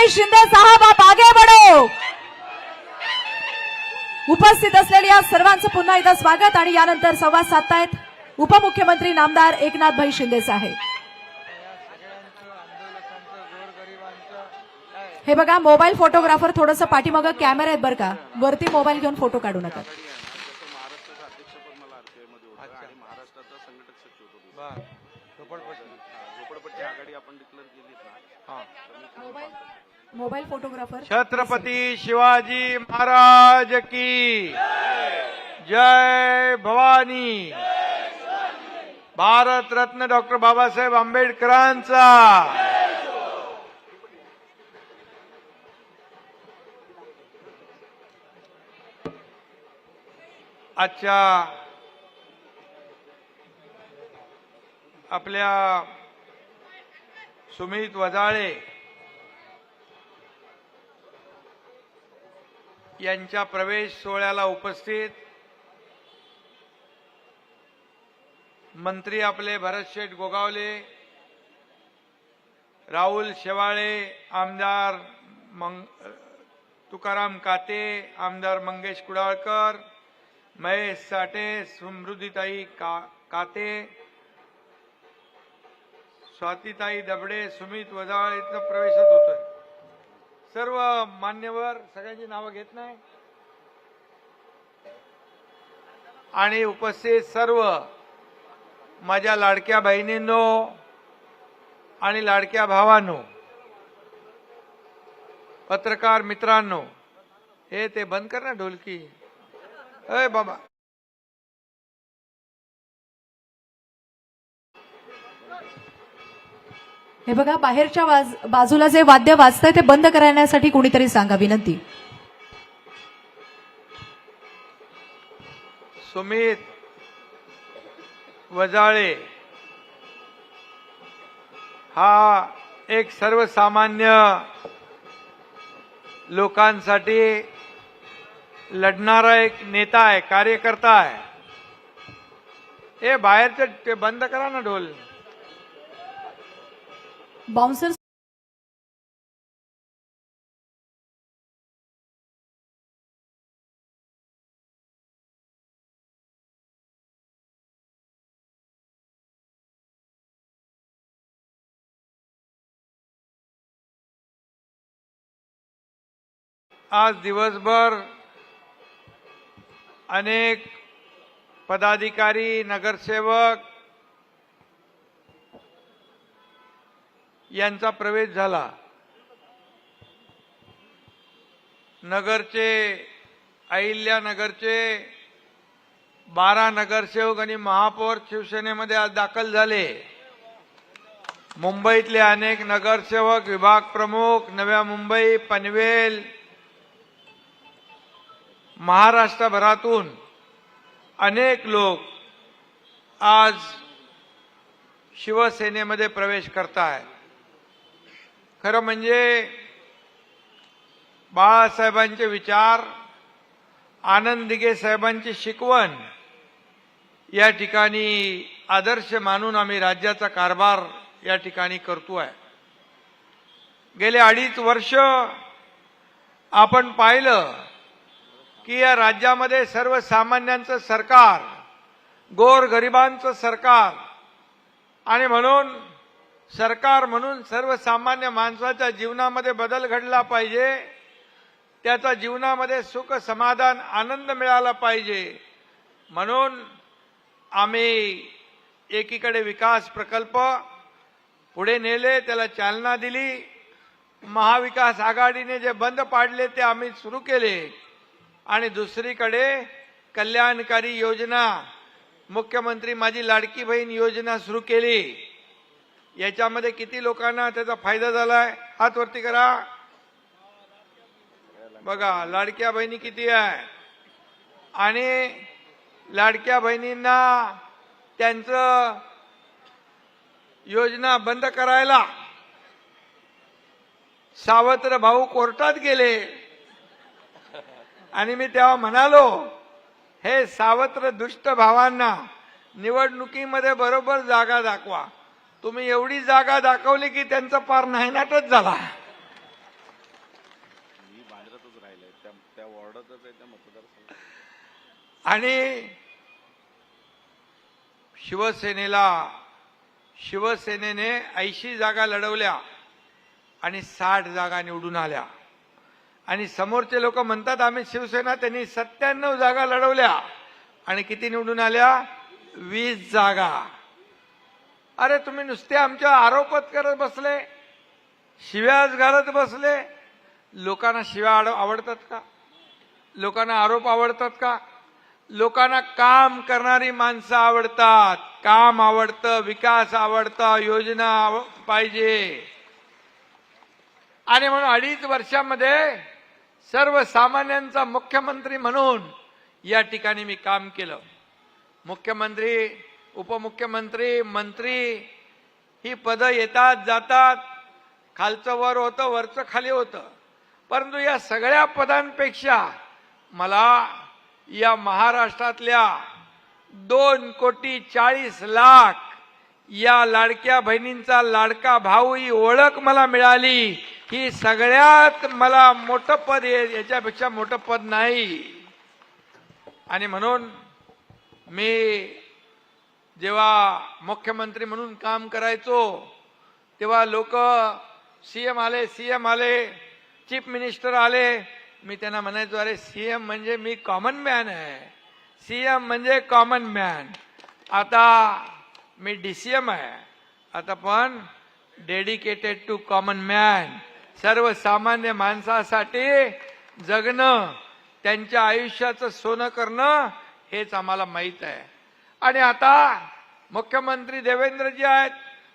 भाई शिंदे साहब आप आगे बढ़ो. उपस्थित असलेल्या सर्वांचं पुन्हा एकदा स्वागत आणि यानंतर संवाद साधतायत उपमुख्यमंत्री नामदार एकनाथ भाई शिंदे साहेब. हे बघा मोबाईल फोटोग्राफर थोडंसं पाठीमागं कॅमेरा आहेत बरं का. वरती मोबाईल घेऊन फोटो काढू नका. महाराष्ट्राचं अध्यक्षपद मला आरपीआयमध्ये होतं आणि महाराष्ट्राचा संघटक सचिव होतो बर झोपडपट्टी झोपडपट्टी आघाडी आपण डिक्लेअर केलीच ना मोबाईल फोटोग्राफर। छत्रपती शिवाजी महाराज की जय भवानी। भारत रत्न डॉक्टर बाबासाहेब आंबेडकरांचा। आजच्या आपल्या सुमित वजाळे यांच्या प्रवेश सोहळ्याला उपस्थित मंत्री आपले भरतशेठ गोगावले राहुल शेवाळे आमदार मंग तुकाराम काते आमदार मंगेश कुडाळकर महेश साठे समृद्धीताई का काते स्वातीताई दबडे सुमित वजाळ इथं प्रवेशात होतोय. सर्व मान्यवर सगळ्यांची नावं घेत नाही. आणि उपस्थित सर्व माझ्या लाडक्या बहिणींनो आणि लाडक्या भावांनो पत्रकार मित्रांनो हे ते बंद कर ना ढोलकी. अय बाबा. हे बघा बाहेरच्या वाज बाजूला जे वाद्य वाजतंय ते बंद करण्यासाठी कुणीतरी सांगा विनंती. सुमित वजाळे. हा एक सर्वसामान्य लोकांसाठी लढणारा एक नेता आहे कार्यकर्ता आहे. हे बाहेरचं ते बंद करा ना ढोल. बाउन्सर आज दिवसभर अनेक पदाधिकारी नगरसेवक यांचा प्रवेश झाला. नगरचे अहिल्यानगरचे बारा नगरसेवक आणि महापौर शिवसेनेमध्ये आज दाखल झाले. मुंबईतले अनेक नगरसेवक विभाग प्रमुख नव्या मुंबई पनवेल महाराष्ट्रभरातून अनेक लोक आज शिवसेनेमध्ये प्रवेश करतायत. खरं म्हणजे बाळासाहेबांचे विचार आनंद दिघे साहेबांची शिकवण या ठिकाणी आदर्श मानून आम्ही राज्याचा कारभार या ठिकाणी करतो आहे. गेले अडीच वर्ष आपण पाहिलं की या राज्यामध्ये सर्वसामान्यांचं सरकार गोरगरिबांचं सरकार आणि म्हणून सरकार म्हणून सर्वसामान्य माणसाच्या जीवनामध्ये बदल घडला पाहिजे. त्याचा जीवनामध्ये सुख समाधान आनंद मिळाला पाहिजे. म्हणून आम्ही एकीकडे विकास प्रकल्प पुढे नेले त्याला चालना दिली. महाविकास आघाडीने जे बंद पाडले ते आम्ही सुरू केले. आणि दुसरीकडे कल्याणकारी योजना मुख्यमंत्री माझी लाडकी बहीण योजना सुरू केली. याच्यामध्ये किती लोकांना त्याचा फायदा झालाय? हात वरती करा. बघा लाडक्या बहिणी किती आहे? आणि लाडक्या बहिणींना त्यांचं योजना बंद करायला सावत्र भाऊ कोर्टात गेले. आणि मी तेव्हा म्हणालो हे सावत्र दुष्ट भावांना निवडणुकीमध्ये बरोबर जागा दाखवा. तुम्ही एवढी जागा दाखवली की त्यांचा पार नायनाटच झाला. आणि शिवसेनेला शिवसेनेने ऐंशी जागा लढवल्या आणि साठ जागा निवडून आल्या. आणि समोरचे लोक म्हणतात आम्ही शिवसेना त्यांनी सत्त्याण्णव जागा लढवल्या. आणि किती निवडून आल्या? वीस जागा. अरे तुम्ही नुसते आमच्या आरोपच करत बसले शिव्याच घालत बसले. लोकांना शिव्या आड- आवडतात का? लोकांना आरोप आवडतात का? लोकांना काम करणारी माणसं आवडतात. काम आवडतं विकास आवडतं योजना आव- पाहिजे. आणि म्हणून अडीच वर्षामध्ये सर्वसामान्यांचा मुख्यमंत्री म्हणून या ठिकाणी मी काम केलं. मुख्यमंत्री उपमुख्यमंत्री मंत्री ही पदं येतात जातात. खालचं वर होतं वरचं खाली होतं. परंतु या सगळ्या पदांपेक्षा मला या महाराष्ट्रातल्या दोन कोटी चाळीस लाख या लाडक्या बहिणींचा लाडका भाऊ ही ओळख मला मिळाली. ही सगळ्यात मला मोठं पद याच्यापेक्षा मोठं पद नाही. आणि म्हणून मी जेव्हा मुख्यमंत्री म्हणून काम करायचो तेव्हा लोक सीएम आले सीएम आले चीफ मिनिस्टर आले. मी त्यांना म्हणायचो अरे सीएम म्हणजे मी कॉमन मॅन आहे. सीएम म्हणजे कॉमन मॅन आता मी डीसीएम आहे. आता पण डेडिकेटेड टू कॉमन मॅन सर्वसामान्य माणसासाठी जगणं त्यांच्या आयुष्याचं सोनं करणं हेच आम्हाला माहीत आहे. आणि आता मुख्यमंत्री देवेंद्रजी आहेत.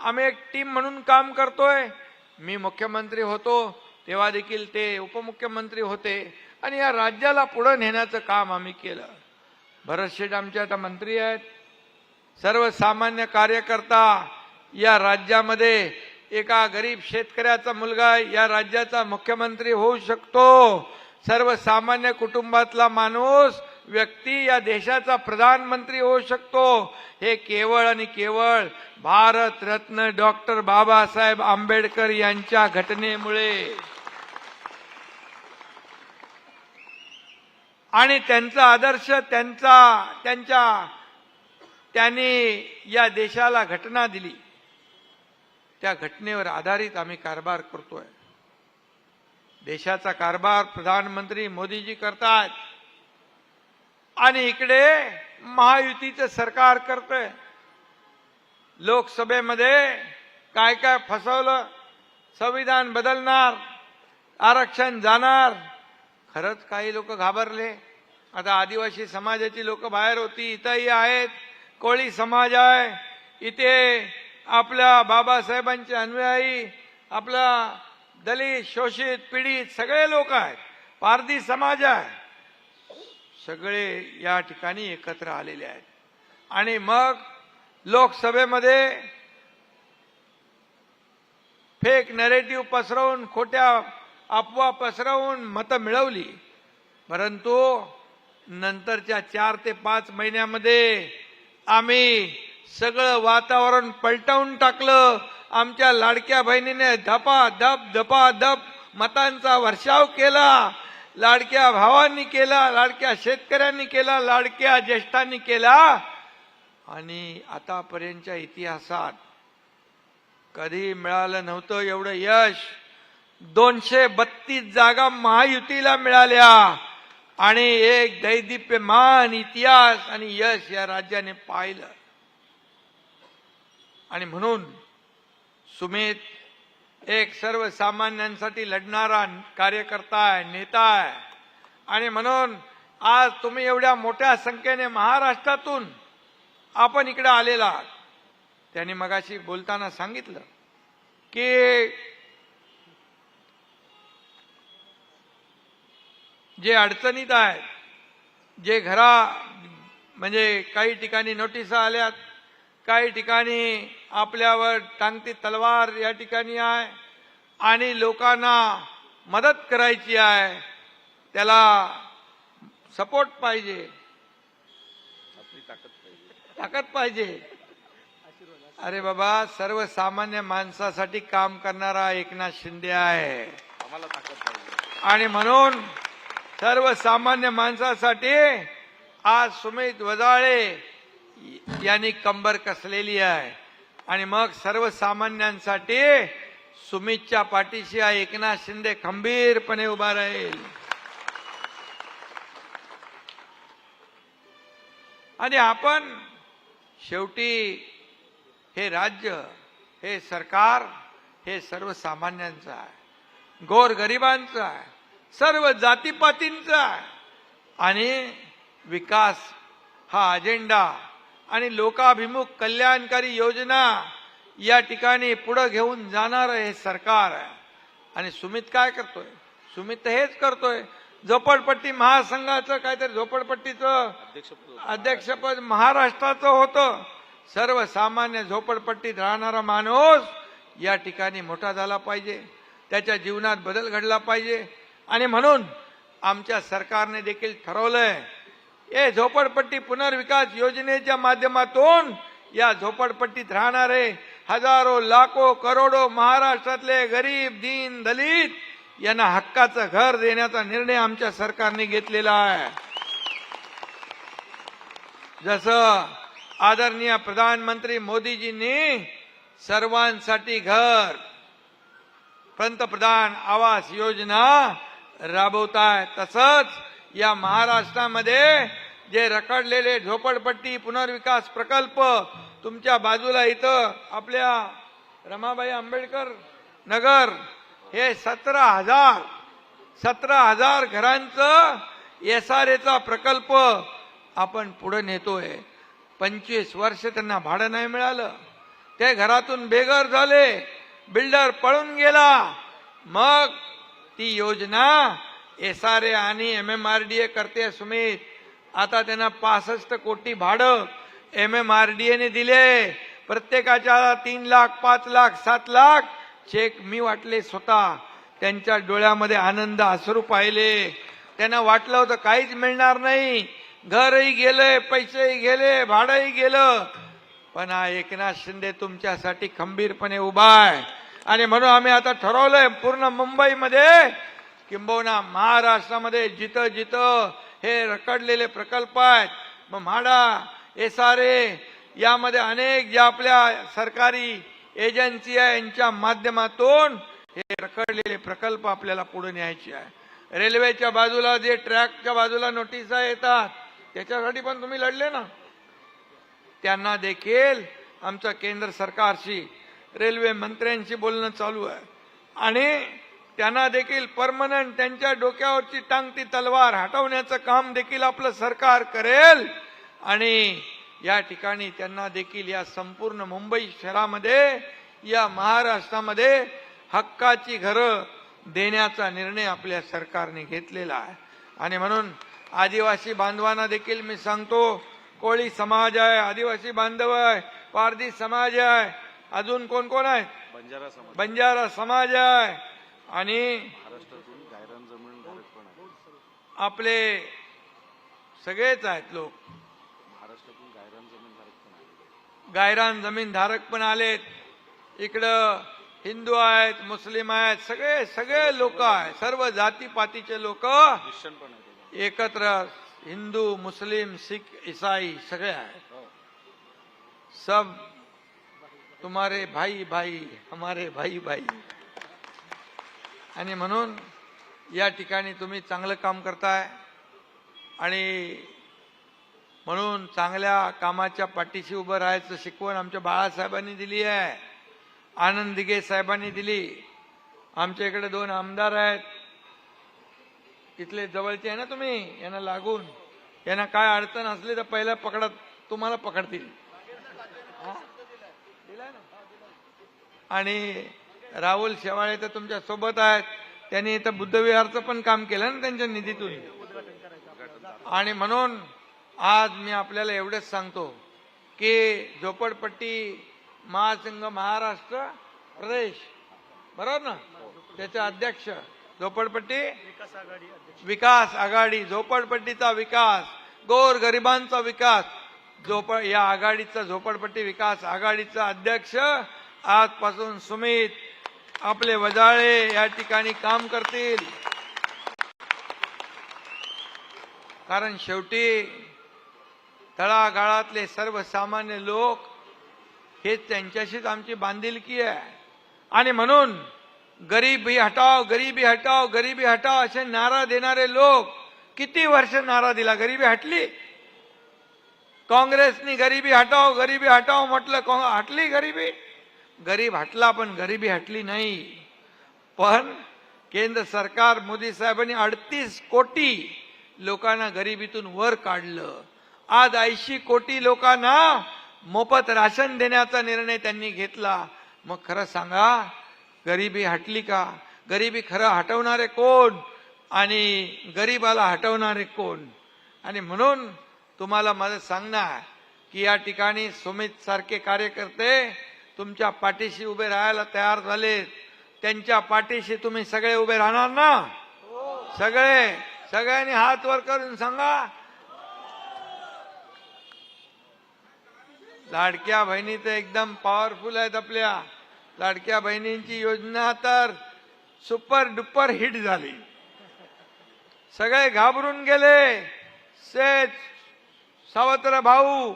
आम्ही एक टीम म्हणून काम करतोय. मी मुख्यमंत्री होतो तेव्हा देखील ते उपमुख्यमंत्री होते. आणि या राज्याला पुढे नेण्याचं काम आम्ही केलं. भरत शेठ आमचे आता मंत्री आहेत. सर्वसामान्य कार्यकर्ता या राज्यामध्ये एका गरीब शेतकऱ्याचा मुलगा या राज्याचा मुख्यमंत्री होऊ शकतो. सर्वसामान्य कुटुंबातला माणूस व्यक्ती या देशाचा प्रधानमंत्री होऊ शकतो. हे केवळ आणि केवळ भारत रत्न डॉक्टर बाबासाहेब आंबेडकर यांच्या घटनेमुळे. आणि त्यांचा आदर्श त्यांचा त्यांच्या त्यांनी या देशाला घटना दिली. त्या घटनेवर आधारित आम्ही कारभार करतोय. देशाचा कारभार प्रधानमंत्री मोदीजी करतात. आणि इकडे महायुतीचं सरकार करतंय. लोकसभेमध्ये काय काय फसवलं संविधान बदलणार आरक्षण जाणार खरंच काही लोक घाबरले. आता आदिवासी समाजाची लोक बाहेर होती इथंही आहेत कोळी समाज आहे. इथे आपल्या बाबासाहेबांचे अनुयायी आपला दलित शोषित पीडित सगळे लोक आहेत. पारधी समाज आहे. सगळे या ठिकाणी एकत्र आलेले आहेत. आणि मग लोकसभेमध्ये फेक नरेटिव्ह पसरवून खोट्या अफवा पसरवून मतं मिळवली. परंतु नंतरच्या चार ते पाच महिन्यामध्ये आम्ही सगळं वातावरण पलटवून टाकलं. आमच्या लाडक्या बहिणीने धपा धप धपा धप मतांचा वर्षाव केला. लाडक्या भावांनी केला लाडक्या शेतकऱ्यांनी केला लाडक्या ज्येष्ठांनी केला. आणि आतापर्यंतच्या इतिहासात कधी मिळालं नव्हतं एवढं यश. दोनशे बत्तीस जागा महायुतीला मिळाल्या. आणि एक दैदिप्यमान इतिहास आणि यश या राज्याने पाहिलं. आणि म्हणून सुमित एक सर्वसामान्यांसाठी लढणारा कार्यकर्ता आहे नेता आहे. आणि म्हणून आज तुम्ही एवढ्या मोठ्या संख्येने महाराष्ट्रातून आपण इकडे आलेला आहात. त्यांनी मगाशी बोलताना सांगितलं की जे अडचणीत आहेत जे घरा म्हणजे काही ठिकाणी नोटिसा आल्यात काही ठिकाणी आपल्यावर टांगती तलवार या ठिकाणी आहे आणि लोकांना मदत करायची आहे. त्याला सपोर्ट पाहिजे. आपली ताकद पाहिजे. ताकद पाहिजे. अरे बाबा सर्वसामान्य माणसासाठी काम करणारा एकनाथ शिंदे आहे. आम्हाला ताकद पाहिजे. आणि म्हणून सर्वसामान्य माणसासाठी आज सुमित वजाळे यांनी कंबर कसलेली आहे. आणि मग सर्वसामान्यांसाठी सुमितच्या पाठीशी हा एकनाथ शिंदे खंबीरपणे उभा राहील. आणि आपण शेवटी हे राज्य हे सरकार हे सर्वसामान्यांचं आहे. गोरगरिबांचं आहे. सर्व जातीपातींचं आहे. आणि विकास हा अजेंडा आणि लोकाभिमुख कल्याणकारी योजना या ठिकाणी पुढे घेऊन जाणार हे सरकार आहे. आणि सुमित काय करतोय? सुमित हेच करतोय. झोपडपट्टी महासंघाचं काहीतरी झोपडपट्टीचं अध्यक्षपद महाराष्ट्राचं होतं. सर्वसामान्य झोपडपट्टीत राहणारा माणूस या ठिकाणी मोठा झाला पाहिजे. त्याच्या जीवनात बदल घडला पाहिजे. आणि म्हणून आमच्या सरकारने देखील ठरवलंय हे झोपडपट्टी पुनर्विकास योजनेच्या माध्यमातून या झोपडपट्टीत राहणारे हजारो लाखो करोडो महाराष्ट्रातले गरीब दीन दलित यांना हक्काचं घर देण्याचा निर्णय आमच्या सरकारने घेतलेला आहे. जसं आदरणीय प्रधानमंत्री मोदीजींनी सर्वांसाठी घर पंतप्रधान आवास योजना राबवताय तसंच या महाराष्ट्रामध्ये जे रखडलेले झोपडपट्टी पुनर्विकास प्रकल्प तुमच्या बाजूला इथं आपल्या रमाबाई आंबेडकर नगर हे सतरा हजार सतरा हजार घरांचं एस आर एचा प्रकल्प आपण पुढे नेतोय. पंचवीस वर्ष त्यांना भाडं नाही मिळालं. ते घरातून बेघर झाले बिल्डर पळून गेला. मग ती योजना एस आर ए आणि M M R D A करते सुमित. आता त्यांना पासष्ट कोटी भाडं एम एम आर डी एने दिले. प्रत्येकाच्या तीन लाख पाच लाख सात लाख चेक मी वाटले स्वतः. त्यांच्या डोळ्यामध्ये आनंद आसरू पाहिले. त्यांना वाटलं होतं काहीच मिळणार नाही. घरही गेलंय पैसेही गेले भाडंही गेलं. पण हा एकनाथ शिंदे तुमच्यासाठी खंबीरपणे उभा आहे. आणि म्हणून आम्ही आता ठरवलंय पूर्ण मुंबईमध्ये किंबहुना महाराष्ट्रामध्ये जिथं जिथं हे रखडलेले प्रकल्प आहेत. मग म्हाडा एस आर ए यामध्ये अनेक ज्या आपल्या सरकारी एजन्सी आहे यांच्या माध्यमातून हे रखडलेले प्रकल्प आपल्याला पुढे न्यायचे आहे. रेल्वेच्या बाजूला जे ट्रॅकच्या बाजूला नोटिसा येतात त्याच्यासाठी पण तुम्ही लढले ना. त्यांना देखील आमचं केंद्र सरकारशी रेल्वे मंत्र्यांशी बोलणं चालू आहे. आणि त्यांना देखील परमनंट त्यांच्या डोक्यावरची टांगती तलवार हटवण्याचं काम देखील आपलं सरकार करेल. आणि या ठिकाणी त्यांना देखील या संपूर्ण मुंबई शहरामध्ये या महाराष्ट्रामध्ये हक्काची घरं देण्याचा निर्णय आपल्या सरकारने घेतलेला आहे. आणि म्हणून आदिवासी बांधवांना देखील मी सांगतो कोळी समाज आहे आदिवासी बांधव आहे पारधी समाज आहे अजून कोण कोण आहे? बंजारा समाज. बंजारा समाज आहे. आणि आपले सगळेच आहेत लोक. महाराष्ट्रातून गायरान जमीन धारक पण आलेत. इकडं हिंदू आहेत मुस्लिम आहेत सगळे सगळे लोक आहेत. सर्व जातीपातीचे लोक. एकत्र हिंदू मुस्लिम सिख ईसाई सगळे आहेत. हो. सब तुम्हारे भाई भाई हमारे भाई भाई. आणि म्हणून या ठिकाणी तुम्ही चांगलं काम करताय. आणि म्हणून चांगल्या कामाच्या पाठीशी उभं राहायचं शिकवण आमच्या बाळासाहेबांनी दिली आहे. आनंद दिघे साहेबांनी दिली. आमच्या इकडे दोन आमदार आहेत. इथले जवळचे आहे ना तुम्ही? यांना लागून. यांना काय अडचण असली तर पहिल्या पकडत तुम्हाला पकडतील. आणि राहुल शेवाळे तर तुमच्यासोबत आहेत. त्यांनी इथं बुद्धविहारचं पण काम केलं ना त्यांच्या निधीतून. आणि म्हणून आज मी आपल्याला एवढंच सांगतो की झोपडपट्टी महासंघ महाराष्ट्र प्रदेश. बरोबर ना? त्याचे अध्यक्ष झोपडपट्टी विकास आघाडी. झोपडपट्टीचा विकास गोर गरिबांचा विकास. झोप या आघाडीचा झोपडपट्टी विकास आघाडीचा अध्यक्ष आजपासून सुमित आपले वजाळे या ठिकाणी काम करतील. कारण शेवटी तळागाळातले सर्वसामान्य लोक हे त्यांच्याशीच आमची बांधिलकी आहे. आणि म्हणून गरीबी हटाव गरिबी हटाव गरिबी हटाव असे नारा देणारे लोक किती वर्ष नारा दिला? गरिबी हटली? काँग्रेसनी गरिबी हटाव गरिबी हटाव म्हटलं हटली गरिबी? गरीब हटला पण गरिबी हटली नाही. पण केंद्र सरकार मोदी साहेबांनी अडतीस कोटी लोकांना गरिबीतून वर काढलं. आज ऐंशी कोटी लोकांना मोफत राशन देण्याचा निर्णय त्यांनी घेतला. मग खरं सांगा गरिबी हटली का? गरिबी खरं हटवणारे कोण? आणि गरिबाला हटवणारे कोण? आणि म्हणून तुम्हाला माझं सांगणं की या ठिकाणी सुमित सारखे कार्यकर्ते तुमच्या पाठीशी उभे राहायला तयार झाले. त्यांच्या पाठीशी तुम्ही सगळे उभे राहणार ना? सगळे सगळ्यांनी हात वर करून सांगा. लाडक्या बहिणी तर एकदम पॉवरफुल आहेत आपल्या. लाडक्या बहिणींची योजना तर सुपर डुपर हिट झाली. सगळे घाबरून गेले. सेच सावत्र भाऊ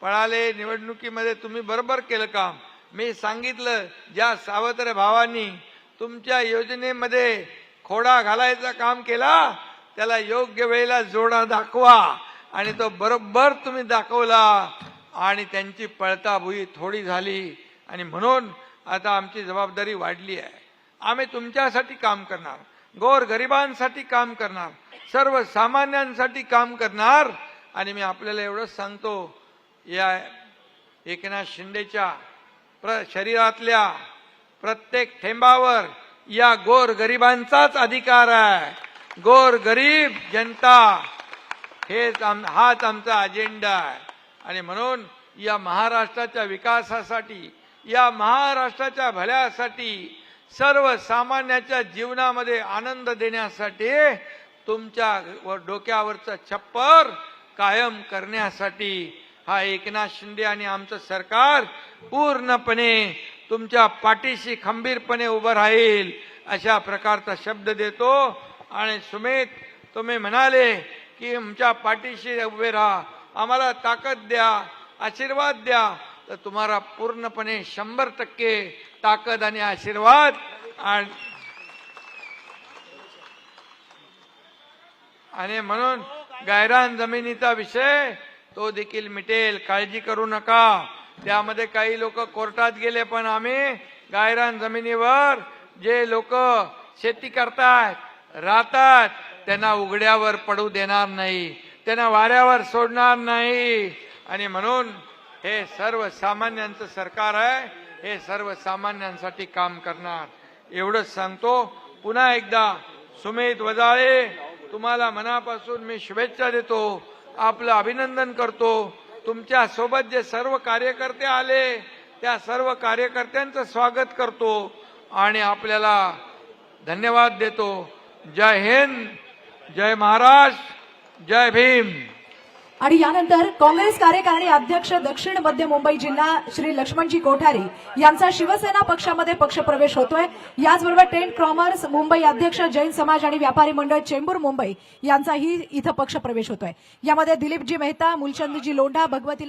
पळाले. निवडणुकीमध्ये तुम्ही बरोबर केलं काम. मी सांगितलं ज्या सावत्र भावांनी तुमच्या योजनेमध्ये खोडा घालायचं काम केला त्याला योग्य वेळेला जोडा दाखवा. आणि तो बरोबर तुम्ही दाखवला. आणि त्यांची पळताभुई थोडी झाली. आणि म्हणून आता आमची जबाबदारी वाढली आहे. आम्ही तुमच्यासाठी काम करणार. गोर गरिबांसाठी काम करणार. सर्वसामान्यांसाठी काम करणार. आणि मी आपल्याला एवढंच सांगतो या एकनाथ शिंदेच्या प्र शरीरातल्या प्रत्येक थेंबावर या गोर गरिबांचाच अधिकार आहे. गोर गरीब जनता हेच आम हाच आमचा अजेंडा आहे. आणि म्हणून या महाराष्ट्राच्या विकासासाठी या महाराष्ट्राच्या भल्यासाठी सर्वसामान्याच्या जीवनामध्ये आनंद देण्यासाठी तुमच्या व डोक्यावरचं छप्पर कायम करण्यासाठी हा एकनाथ शिंदे आणि आमचं सरकार पूर्णपणे तुमच्या पाठीशी खंबीरपणे उभं राहील अशा प्रकारचा शब्द देतो. आणि सुमित तुम्ही म्हणाले की आमच्या पाठीशी उभे राहा. आम्हाला ताकद द्या आशीर्वाद द्या. तर तुम्हाला पूर्णपणे शंभर टक्के ताकद आणि आशीर्वाद आणि म्हणून गायरान जमिनीचा विषय तो देखील मिटेल काळजी करू नका. त्यामध्ये काही लोक कोर्टात गेले पण आम्ही गायरान जमिनीवर जे लोक शेती करतात राहतात त्यांना उघड्यावर पडू देणार नाही. त्यांना वाऱ्यावर सोडणार नाही. आणि म्हणून हे सर्वसामान्यांचं सरकार आहे हे सर्वसामान्यांसाठी काम करणार. एवढंच सांगतो. पुन्हा एकदा सुमित वजाळे तुम्हाला मनापासून मी शुभेच्छा देतो. आपलं अभिनंदन करतो. तुमच्यासोबत जे सर्व कार्यकर्ते आले त्या सर्व कार्यकर्त्यांचं स्वागत करतो आणि आपल्याला धन्यवाद देतो. जय हिंद जय महाराष्ट्र जय भीम. आणि यानंतर काँग्रेस कार्यकारिणी अध्यक्ष दक्षिण मध्य मुंबई जिल्हा श्री लक्ष्मणजी कोठारी यांचा शिवसेना पक्षामध्ये पक्षप्रवेश होतोय. याचबरोबर टेंट क्रॉमर्स मुंबई अध्यक्ष जैन समाज आणि व्यापारी मंडळ चेंबूर मुंबई यांचाही इथं पक्षप्रवेश होतोय. यामध्ये दिलीपजी मेहता मुलचंदजी लोंढा भगवती